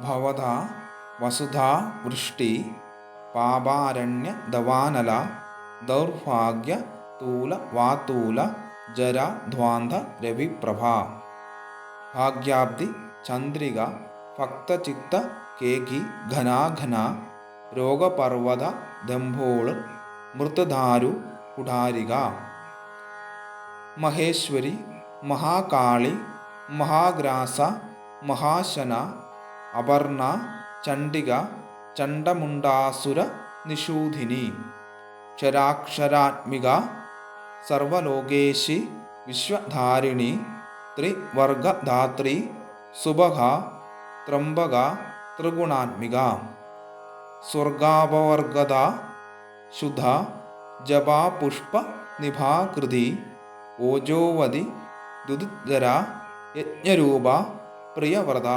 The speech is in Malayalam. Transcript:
ഭവത വസുധാ വൃഷ്ടി പാപാരണ്യ ദവാനല ദൗർഭാഗ്യ തൂല വാതൂല ജര ധ്വാന്ധ രവിപ്രഭ ഭാഗ്യാബ്ദി ചന്ദ്രിക ഭക്തചിത്ത കേകി ഘനാഘന രോഗപർവത ദംഭോൾ മൃതധാരു കുടാരിക മഹേശ്വരി മഹാകാളി മഹാഗ്രാസ മഹാശന അപർണ ചണ്ഡിക ചണ്ഡമുണ്ടാസുര നിഷൂധിനി ക്ഷരാക്ഷരാത്മിക സർവലോകേശി വിശ്വധാരിണി ത്രിവർഗധാത്രി സുഭഗ ത്രംബക ത്രിഗുണാത്മിക സ്വർഗാപവർഗത ശുദ്ധ ജപാപുഷ്പ നിഭാകൃതി ഓജോവതി ദുദിതര യജ്ഞരൂപ പ്രിയവ്രത.